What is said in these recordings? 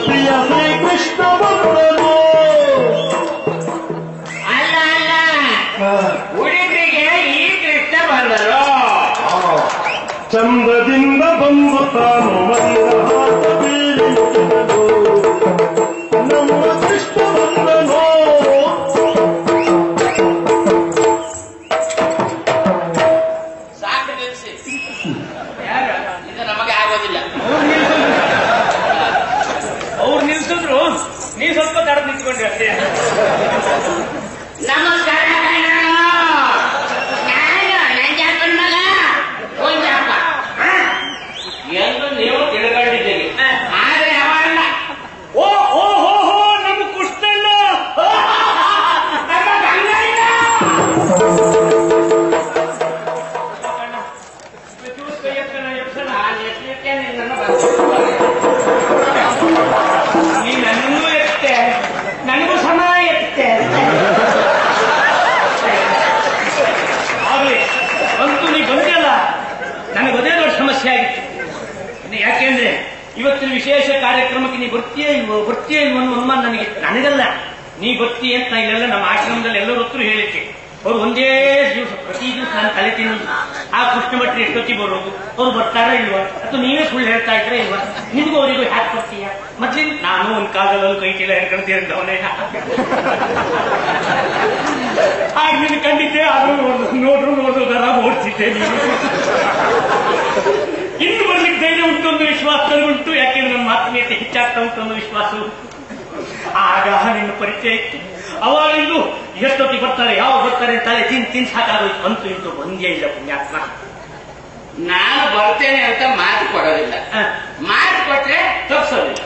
Sofía ವಿಶೇಷ ಕಾರ್ಯಕ್ರಮಕ್ಕೆ ನೀ ಬರ್ತೀಯೇ ಇಲ್ವೋ? ಬರ್ತೀಯೇ ಇಲ್ವೋ ಅನ್ನೋ ಅನುಮಾನ ನನಗೆ ನನಗಲ್ಲ. ನೀ ಬರ್ತೀಯ ಅಂತ ಇಲ್ಲೆಲ್ಲ ನಮ್ಮ ಆಶ್ರಮದಲ್ಲಿ ಎಲ್ಲರೂ ಹತ್ರ ಹೇಳಿಕ್ಕೆ ಅವ್ರು ಒಂದೇ ದಿವಸ, ಪ್ರತಿ ದಿವಸ ನಾನು ತಲೆ ತಿನ್ನೋದು. ಆ ಕೃಷ್ಣ ಭಟ್ರು ಎಷ್ಟೊತ್ತಿ ಬರೋದು? ಅವ್ರು ಬರ್ತಾರ ಇಲ್ವಾ? ಅಥವಾ ನೀವೇ ಸುಳ್ಳು ಹೇಳ್ತಾ ಇದ್ರೆ ಇಲ್ವಾ? ನಿಮ್ಗೂ ಅವರಿಗೂ ಹ್ಯಾಕ್ ಬರ್ತೀಯ ಮತ್ತೆ ನಾನು ಒಂದ್ ಕಾಲದಲ್ಲಿ ಕೈ ಚೀಲ ಹಿಡ್ಕೊಂತೀರಂತವನೇ ಆಗ ನಿನ್ ಕಂಡಿದ್ದೆ, ಆದ್ರೂ ನೋಡ್ರು ನೋಡ್ರು ದರ ಓಡ್ತಿದ್ದೆ ನೀನು. ಇನ್ನು ಬರ್ಲಿಕ್ಕೆ ಧೈರ್ಯ ಉಂಟು, ಒಂದು ವಿಶ್ವಾಸ ಉಂಟು ಯಾಕೆಂದ್ರೆ ಮಾತುಕತೆ ಹೆಚ್ಚಾಗ್ತಾ ಉಂಟು ಅನ್ನೋ ವಿಶ್ವಾಸ ಆಗ ನಿನ್ನ ಪರಿಚಯ ಇತ್ತು. ಅವಾಗಿಂದು ಎಷ್ಟೊತ್ತಿಗೆ ಬರ್ತಾರೆ ಯಾವ ಬರ್ತಾರೆ ತಲೆ ತಿನ್ ತಿನ್ ಸಾಕಾಗೋಯ್ತು. ಅಂತೂ ಇಂತೂ ಬಂದೇ ಇಲ್ಲ ಪುಣ್ಯಾತ್ಮ. ನಾನು ಬರ್ತೇನೆ ಅಂತ ಮಾತು ಕೊಡೋದಿಲ್ಲ. ಮಾತು ಕೊಟ್ರೆ ತಪ್ಸೋದಿಲ್ಲ.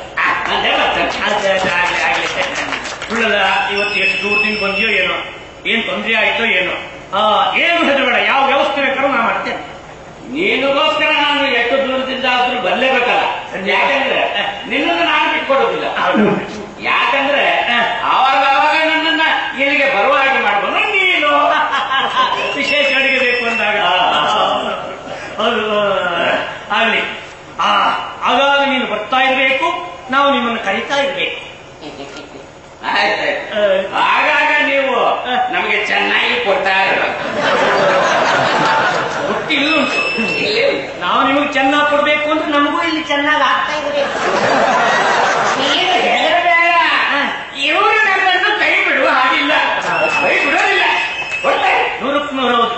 ಸುಳ್ಳಲ್ಲ ಇವತ್ತು ಎಷ್ಟು ದೂರದಿಂದ ಬಂದಿಯೋ ಏನೋ ಏನ್ ತೊಂದರೆ ಆಯ್ತೋ ಏನೋ. ಏನು ಹೆದರಬೇಡ ಯಾವ ವ್ಯವಸ್ಥೆ ಬೇಕಾದ್ರೂ ನಾ ಮಾಡ್ತೇನೆ. ನೀನುಗೋಸ್ಕರ ನಾನು ಎಷ್ಟು ದೂರದಿಂದ ಆದ್ರೂ ಬರ್ಲೇಬೇಕಲ್ಲ. ಯಾಕಂದ್ರೆ ನಿನ್ನನ್ನು ನಾನು ಬಿಟ್ಕೊಡೋದಿಲ್ಲ ಯಾಕಂದ್ರೆ ಅವಾಗ ಅವಾಗ ನನ್ನನ್ನ ಇಲ್ಲಿಗೆ ಬರುವ ಹಾಗೆ ಮಾಡ್ಬೋದು ನೀನು ವಿಶೇಷ ಅಡಿಗೆ ಬೇಕು ಅಂದಾಗ. ಅದು ಆಗ್ಲಿ. ಆ ಆಗಾಗ ನೀನು ಬರ್ತಾ ಇರಬೇಕು ನಾವು ನಿಮ್ಮನ್ನು ಕರಿತಾ ಇರ್ಬೇಕು. ಆಗಾಗ ನೀವು ನಮಗೆ ಚೆನ್ನಾಗಿ ಕೊಡ್ತಾ ಇರಬೇಕು. ಇಲ್ಲೇ ಇಲ್ಲಿ ನಾವು ನಿಮಗೆ ಚೆನ್ನಾಗಿ ಕೊಡ್ಬೇಕು ಅಂದ್ರೆ ನಮಗೂ ಇಲ್ಲಿ ಚೆನ್ನಾಗಿ ಆಗ್ತಾ ಇದ್ರಿ ಇವರು ನನ್ನನ್ನು ಕೈ ಬಿಡುವ ಹಾಗಿಲ್ಲ. ಕೈ ಬಿಡೋದಿಲ್ಲ ನೂರಕ್ಕೆ ನೂರು ಹೌದು.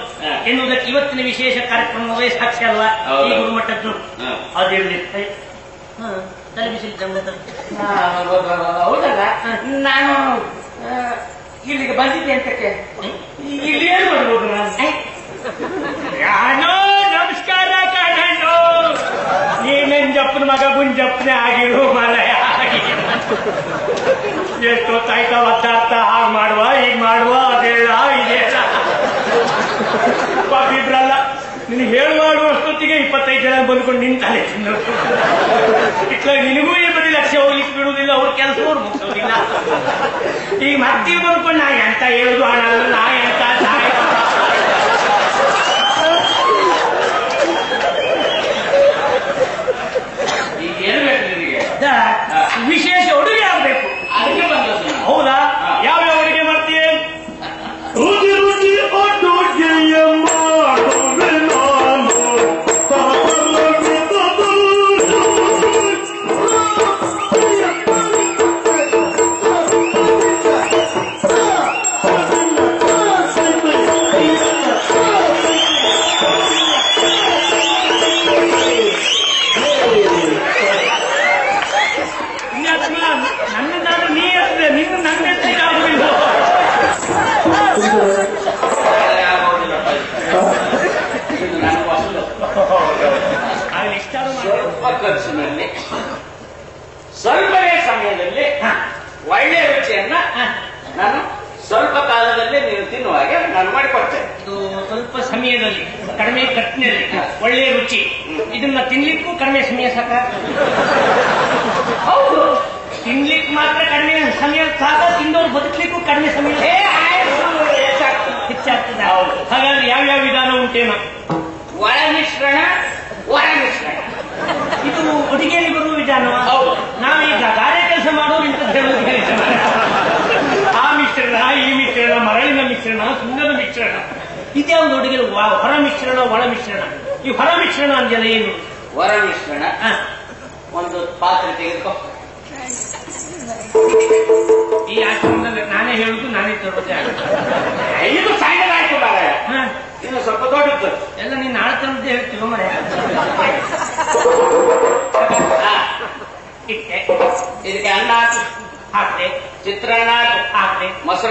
ಎನ್ನುವುದಕ್ಕೆ ಇವತ್ತಿನ ವಿಶೇಷ ಕಾರ್ಯಕ್ರಮವೇ ಸಾಕ್ಷಿ ಅಲ್ವಾ. ಈ ಗುರುಮಟ್ಟದ್ದು ಹ. ಅದಿರಲಿ ತಲೆ. ಬಿಸಿಲು ಜಂಗದ ಹೌದಲ್ಲ ನಾನು ಆ, ಇಲ್ಲಿಗೆ ಬಂದಿದ್ದೆ ಅಂತಕ್ಕೆ. ಇಲ್ಲಿ ಏನು ಮಾಡ್ಬೋದು ನಾನು. ಎಷ್ಟೊತ್ತಾಯ್ತಾ ಒದ್ದಾಡ್ತಾ ಹಾಗೆ ಮಾಡುವ ಈಗ ಮಾಡುವ ಅದೇಳ ಇದೇಳ ಪಾಪ ಇಬ್ರಲ್ಲ ಹೇಳುವಾಗ ಅಷ್ಟೊತ್ತಿಗೆ ಇಪ್ಪತ್ತೈದು ಜನ ಬಂದ್ಕೊಂಡು ನಿಂತಾನೆ ಇಟ್ಲ ನಿನಗೂ ಈ ಬರೀ ಲಕ್ಷ ಹೋಗ್ಲಿಕ್ಕೆ ಬಿಡುವುದಿಲ್ಲ ಅವ್ರ ಕೆಲಸ ಮುಗಿಸೋದಿಲ್ಲ. ಈಗ ಮತ್ತೆ ಬಂದ್ಕೊಂಡು ನಾ ಎಂತ ಹೇಳುದು ಹಣ ಅಲ್ಲ, ನಾ ಎಂತ ಸಹಾಯ ಈಗ ಏನು ಬೇಕು ನಿನಗೆ ಅದ ವಿಶೇಷ ಅಡುಗೆ ಆಗ್ಬೇಕು ಅದಕ್ಕೆ ಬಂದದ್ದು ಮಾಡಿ. ಸ್ವಲ್ಪ ಖರ್ಚಿನಲ್ಲಿ ಸ್ವಲ್ಪವೇ ಸಮಯದಲ್ಲಿ ಒಳ್ಳೆಯ ರುಚಿಯನ್ನ ನಾನು ಸ್ವಲ್ಪ ಕಾಲದಲ್ಲಿ ನೀವು ತಿನ್ನುವ ಹಾಗೆ ನಾನು ಮಾಡಿಕೊಡ್ತೇನೆ. ಇದು ಸ್ವಲ್ಪ ಸಮಯದಲ್ಲಿ ಕಡಿಮೆ ಖರ್ಚಿನಲ್ಲಿ ಒಳ್ಳೆಯ ರುಚಿ. ಇದನ್ನ ತಿನ್ಲಿಕ್ಕೂ ಕಡಿಮೆ ಸಮಯ ಸಾಕ? ಹೌದು. ತಿನ್ಲಿಕ್ಕೆ ಮಾತ್ರ ಕಡಿಮೆ ಸಮಯ ಸಾಕ ತಿಂದವ್ರು ಬದುಕಲಿಕ್ಕೂ ಕಡಿಮೆ ಸಮಯ ಏ, ಆಯ್ತು, ಹೆಚ್ಚಾಗ್ತದೆ. ಹೆಚ್ಚಾಗ್ತದೆ. ಹಾಗಾದ್ರೆ ಯಾವ್ಯಾವ ವಿಧಾನ ಉಂಟೇನೋ? ಒಳ ಮಿಶ್ರಣ ಹೊರ ಮಿಶ್ರಣ ಇದು ಉಡುಗೆಯಲ್ಲಿ ಬರುವ ವಿಧಾನ. ನಾವೀಗ ಗಾರೆ ಕೆಲಸ ಮಾಡೋರು ಇಂಥದ್ದು. ಆ ಮಿಶ್ರಣ ಈ ಮಿಶ್ರಣ ಮರಳಿನ ಮಿಶ್ರಣ ಸುಣ್ಣದ ಮಿಶ್ರಣ. ಇದೇ ಒಂದು ಹೊರ ಮಿಶ್ರಣ ಒಳ ಮಿಶ್ರಣ. ಈ ಹೊರ ಮಿಶ್ರಣ ಅಂದ್ಯಲ್ಲ ಏನು? ಹೊರ ಮಿಶ್ರಣ. ಒಂದು ಪಾತ್ರೆ ತೆಗೆದುಕೋ. ಈ ಆಶ್ರಮದಲ್ಲಿ ನಾನೇ ಹೇಳುದು ನಾನೇ ತರೋದೇ ಆಗುತ್ತೆ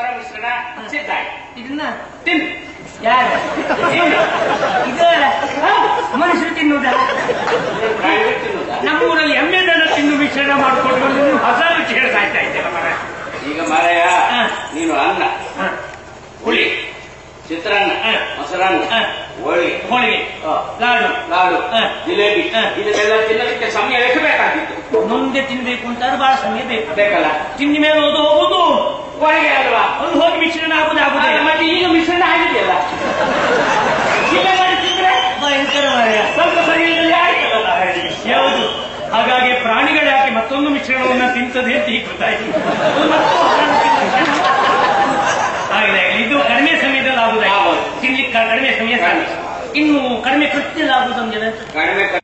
ಹೊರ ಮಿಶ್ರಣ ಸಿದ್ಧ ಇದನ್ನ ತಿನ್ನು ಯಾರು ಇದು ಮನುಷ್ಯರು ತಿನ್ನುವುದ ನಮ್ಮ ಊರಲ್ಲಿ ನಮ್ಮೂರಲ್ಲಿ ಎಮ್ಮೆ ದನ ತಿಂದು ಮಿಶ್ರಣ ಮಾಡಿಕೊಂಡು ಹೊಸ ರುಚಿ ಹೇಳ್ತಾ ಇದ್ದೇನೆ ಮರ ಈಗ ಮಾರಾಯ. ನೀನು ಅನ್ನ ಹುಳಿ ಚಿತ್ರಾನ್ನ ಹ. ಮೊಸರನ್ನ. ಹೋಳಿಗೆ ಹೋಳಿಗೆ. ಲಾಡು ಲಾಡು. ಜಿಲೇಬಿ. ಇದನ್ನೆಲ್ಲ ತಿನ್ನೋದಕ್ಕೆ ಸಮಯ ಎಷ್ಟು ಬೇಕಾಗಿತ್ತು ಮುಂದೆ ತಿನ್ಬೇಕು ಅಂತಾರೆ ಬಹಳ ಸಮಯ ಬೇಕು ಬೇಕಲ್ಲ ತಿಂದ ಮೇಲೆ ಓದು ಹೋಗುದು ಹೋಳಿಗೆ ಅಲ್ವಾ? ಅದು ಹೋಗಿ ಮಿಶ್ರಣ ಆಗುದು ಆಗುದಿಲ್ಲ ಮತ್ತೆ ಈಗ ಮಿಶ್ರಣ ಆಗಿದೆಯಲ್ಲ? ಈಗ ಮಾಡಿ ತಿಂದ್ರೆ? ಭಯಂಕರ. ಸ್ವಲ್ಪ ಸಮಯದಲ್ಲಿ ಆಯ್ತಲ್ಲ ಯಾವುದು ಹಾಗಾಗಿ ಪ್ರಾಣಿಗಳು ಯಾಕೆ ಮತ್ತೊಂದು ಮಿಶ್ರಣವನ್ನ ತಿಂತದೆ ಅಂತ ಈಗ ಗೊತ್ತಾಯ್ತು. ಹಾಗಿದೆ ಇದು ಕಡಿಮೆ ಸಮಯದಲ್ಲಿ ಆಗುದ ಹೌದು. ತಿನ್ಲಿಕ್ಕೆ ಕಡಿಮೆ ಸಮಯ ಸಾಕು. ಇನ್ನು ಕಡಿಮೆ ಕೃತ್ಯದಲ್ಲಿ ಆಗುದಂದ್ರೆ ಕಡಿಮೆ